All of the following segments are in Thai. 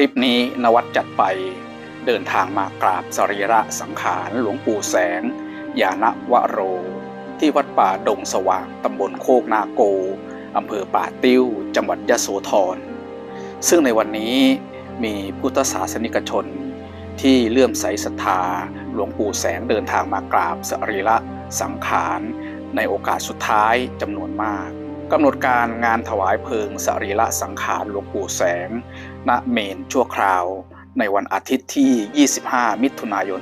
ลิปนี้นวัดจัดไปเดินทางมากราบสรีระสังขารหลวงปู่แสง ยานวโร ที่วัดป่าดงสว่างตำบลโคกนาโกอำเภอป่าติ้ว จังหวัดยะโสธร ซึ่งในวันนี้มีพุทธศาสนิกชน ที่เลื่อมใสศรัทธาหลวงปู่แสงเดินทางมากราบสรีระสังขารในโอกาสสุดท้ายจำนวนมากกำหนดการงานถวายเพลิงสรีระสังขารหลวงปู่แสง ณเมนชั่วคราว ในวันอาทิตย์ที่ 25 มิถุนายน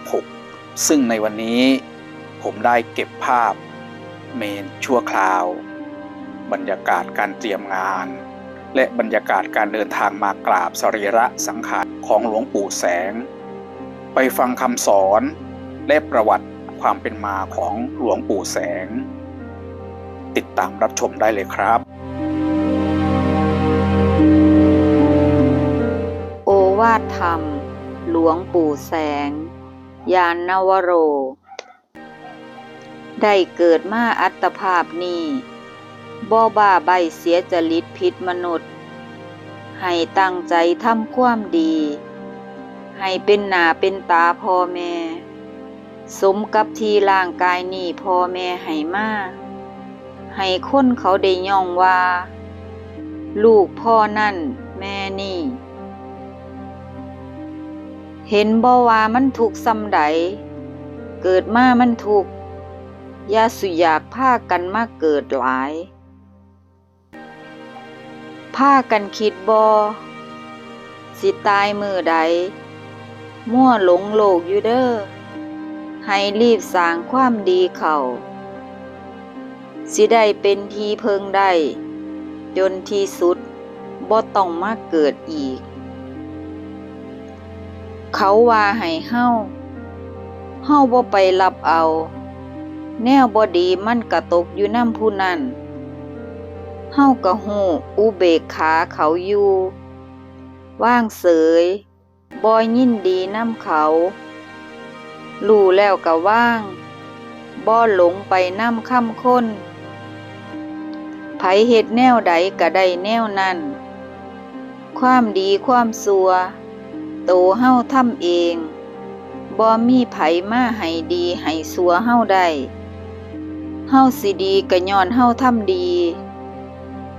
2566 ซึ่งในวันนี้ผมได้เก็บภาพเมนชั่วคราว บรรยากาศการเตรียมงาน และบรรยากาศการเดินทางมากราบสรีระสังขารของหลวงปู่แสง ไปฟังคำสอนและประวัติความเป็นมาของหลวงปู่แสง ติดตามรับชมได้เลยครับาทธรรม หลวงปู่แสง ยานนวโร ได้เกิดมาอัตภาพนี้บ่บ้าใบเสียจริตพิษมนุษย์ ให้ตั้งใจทำความดี ให้เป็นหนาเป็นตาพ่อแม่ สมกับที่ร่างกายนี้พ่อแม่ให้มาให้คนเขาได้ย่องว่า ลูกพ่อนั่น เห็นบ่ว่ามันถูกซ้ำใด เกิดมามันถูกยาสุอยากพากันมาเกิดหลายพากันคิดบ่สิตายมือใด มั่วหลงโลกอยู่เด้อให้รีบสร้างความดีเขาสิได้เป็นทีเพิงได้ จนที่สุดบ่ต้องมาเกิดอีก เขาว่าให้เฮาเฮาบ่ไปรับเอา แนวบ่ดีมันกระตกอยู่น้ำผู้นั้นเฮาก็ฮู้อุเบกขาเขาอยู่ว่างเสยบ่ยินดีน้ำเขารู้แล้วก็ว่าง บ่หลงไปน้ำคำคนไผเฮ็ดแนวใดก็ได้แนวนั้น ความดีความสัว โตเฮาทำเองบ่มีไผมาให้ดีให้สัวเฮาได้เฮาสิดีก็ย้อนเฮาทำดี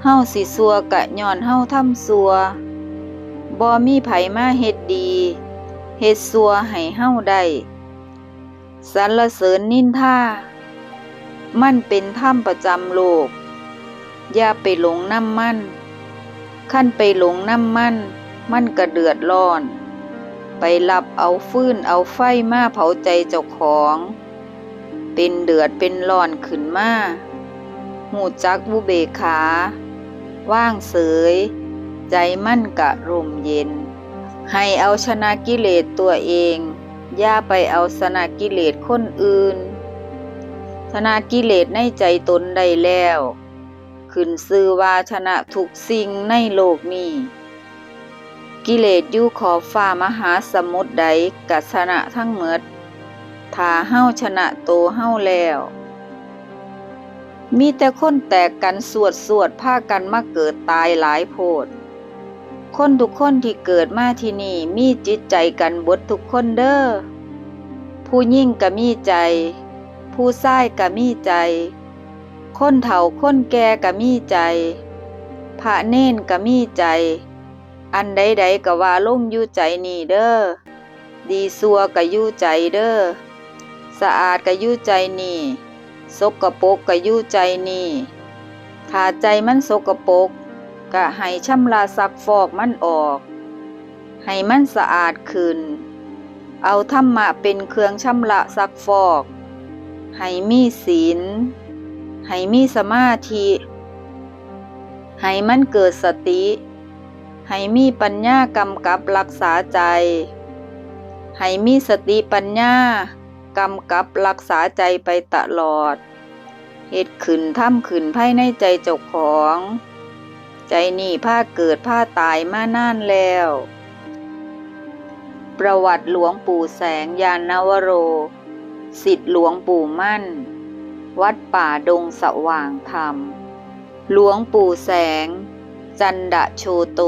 เฮาสิสัวก็ย้อนเฮาทำสัวบ่มีไผมาเฮ็ดดีเฮ็ดสัวให้เฮาได้สรรเสริญนินท่ามันเป็นธรรมประจำโลก อย่าไปหลงน้ำมัน ขั้นไปหลงน้ำมัน มันก็เดือดร้อน ไปรับเอาฟืนเอาไฟมาเผาใจเจ้าของ เป็นเดือดเป็นร้อนขึ้นมาหูจักบุเบขา ว่างเสย ใจมั่นกะรมเย็น ให้เอาชนะกิเลสตัวเอง อย่าไปเอาชนะกิเลสคนอื่น ชนะกิเลสในใจตนได้แล้ว ขึ้นซื่อว่าชนะทุกสิ่งในโลกนี้ กิเลสอยู่ขอบฟ้ามหาสมุทรใดกัชนะทั้งหมดถ้าเฮาชนะโตเฮาแล้ว มีแต่คนแตกกันสวดสวดพากันมาเกิดตายหลายโพด คนทุกคนที่เกิดมาที่นี่มีจิตใจกันบดทุกคนเด้อ ผู้ยิ่งก็มีใจ ผู้ชายก็มีใจ คนเฒ่าคนแก่ก็มีใจ พระเน้นก็มีใจ อันใดๆก็ว่าลงอยู่ใจนี่เด้อ ดีซัวก็อยู่ใจเด้อ สะอาดก็อยู่ใจนี่สกปรกก็อยู่ใจนี่ ถ้าใจมันสกปรกก็ให้ชำระซักฟอกมันออก ให้มันสะอาดขึ้น เอาธรรมะเป็นเครื่องชำระซักฟอก ให้มีศีล ให้มีสมาธิ ให้มันเกิดสติ ให้มีปัญญากำกับรักษาใจ ให้มีสติปัญญากำกับรักษาใจไปตลอด เหตุขึ้นท่ำขึ้นภายในใจเจ้าของ ใจนี่ผ้าเกิดผ้าตายมานานแล้ว ประวัติหลวงปู่แสงยานนวโร สิทธิหลวงปู่มั่น วัดป่าดงสว่างธรรม หลวงปู่แสง จันดะโชโต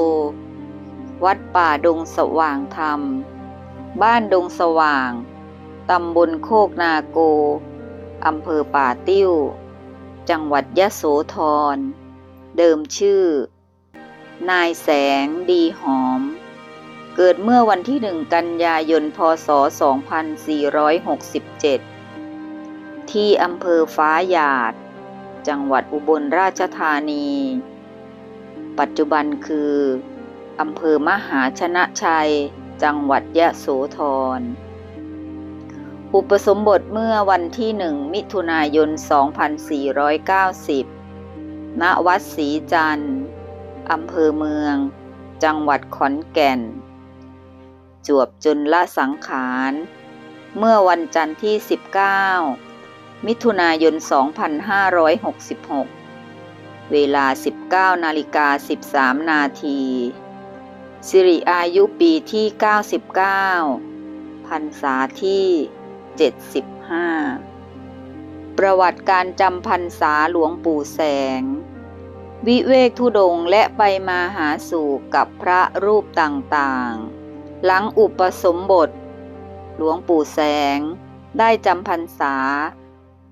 วัดป่าดงสว่างธรรม บ้านดงสว่าง ตำบลโคกนาโก อำเภอป่าติ้ว จังหวัดยะโสธร เดิมชื่อ นายแสงดีหอม เกิดเมื่อวันที่หนึ่งกันยายน พศ 2467 ที่อำเภอฟ้าหยาด จังหวัดอุบลราชธานี ปัจจุบันคืออำเภอมหาชนะชัย จังหวัดยะโสธร อุปสมบทเมื่อวันที่หนึ่งมิถุนายน 2490 ณ วัดศรีจันทร์อำเภอเมือง จังหวัดขอนแก่น จวบจนละสังขาร เมื่อวันจันทร์ที่ 19 มิถุนายน 2566 เวลา 19นาฬิกา13 นาทีสิริอายุปีที่ 99 พรรษาที่ 75 ประวัติการจำพรรษาหลวงปู่แสง วิเวกทุดงและไปมาหาสู่กับพระรูปต่างๆ หลังอุปสมบท หลวงปู่แสงได้จำพรรษา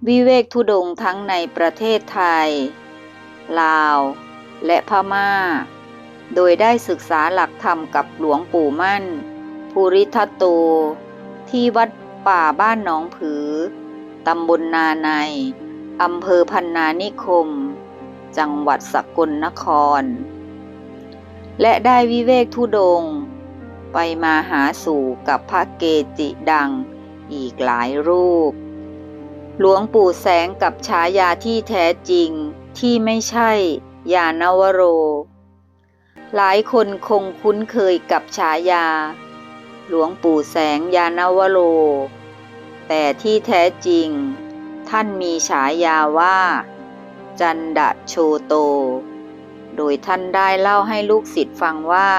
วิเวกทุดงทั้งในประเทศไทย ลาว และพม่า โดยได้ศึกษาหลักธรรมกับหลวงปู่มั่น ภูริทัตโต ที่วัดป่าบ้านหนองผือ ตำบลนาใน อำเภอพันนานิคม จังหวัดสกลนคร และได้วิเวกทุดง ไปมาหาสู่กับพระเกจิดังอีกหลายรูป หลวงปู่แสงกับฉายาที่แท้จริง ที่ไม่ใช่ยานวโร หลายคนคงคุ้นเคยกับฉายา หลวงปู่แสงยานวโร แต่ที่แท้จริง ท่านมีฉายาว่า จันดะโชโต โดยท่านได้เล่าให้ลูกศิษย์ฟังว่า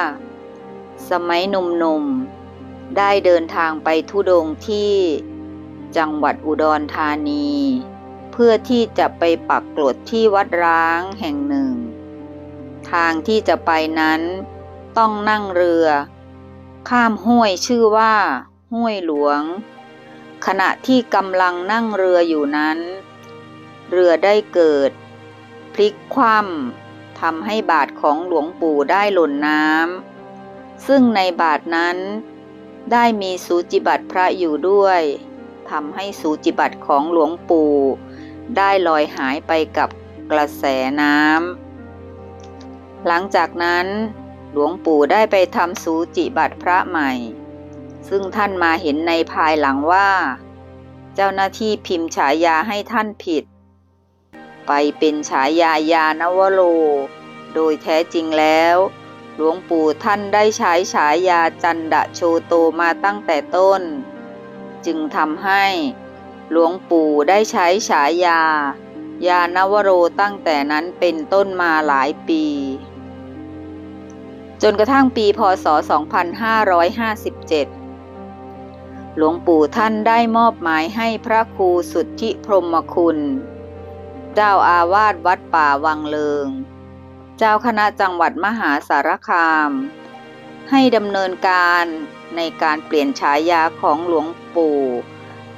สมัยหนุ่มๆ ได้เดินทางไปทุดงที่จังหวัดอุดรธานี เพื่อที่จะไปปักกรดที่วัดร้างแห่งหนึ่ง ทางที่จะไปนั้นต้องนั่งเรือ ข้ามห้วยชื่อว่า ห้วยหลวง ขณะที่กำลังนั่งเรืออยู่นั้น เรือได้เกิด พลิกคว่ำทำให้บาทของหลวงปู่ได้หล่นน้ำซึ่งในบาทนั้นได้มีสูจิบัตรพระอยู่ด้วยทำให้สูจิบัตรของหลวงปู่ ได้ลอยหายไปกับกระแสน้ำหลังจากนั้น หลวงปู่ได้ไปทำสูจิบัตรพระใหม่ ซึ่งท่านมาเห็นในภายหลังว่า เจ้าหน้าที่พิมพ์ฉายาให้ท่านผิด ไปเป็นฉายายานวโรโดยแท้จริงแล้ว หลวงปู่ท่านได้ใช้ฉายาจันดะโชโตมาตั้งแต่ต้น จึงทำให้ หลวงปู่ได้ใช้ฉายา ยานวโรตั้งแต่นั้นเป็นต้นมาหลายปี จนกระทั่งปีพศ 2557หลวงปู่ท่านได้มอบหมายให้พระครูสุทธิพรหมคุณ เจ้าอาวาสวัดป่าวังเลิง เจ้าคณะจังหวัดมหาสารคาม ให้ดำเนินการในการเปลี่ยนฉายาของหลวงปู่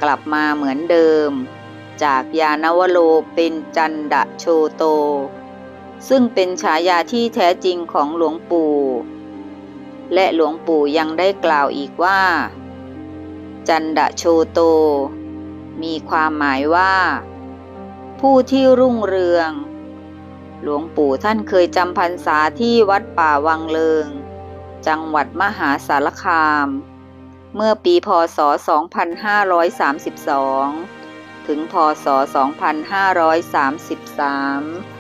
กลับมาเหมือนเดิม จากยานวโรเป็นจันดะโชโต ซึ่งเป็นฉายาที่แท้จริงของหลวงปู่ และหลวงปู่ยังได้กล่าวอีกว่า จันดะโชโต มีความหมายว่า ผู้ที่รุ่งเรือง หลวงปู่ท่านเคยจำพรรษาที่วัดป่าวังเลิง จังหวัดมหาสารคาม เมื่อปีพศ 2532 ถึงพศ 2533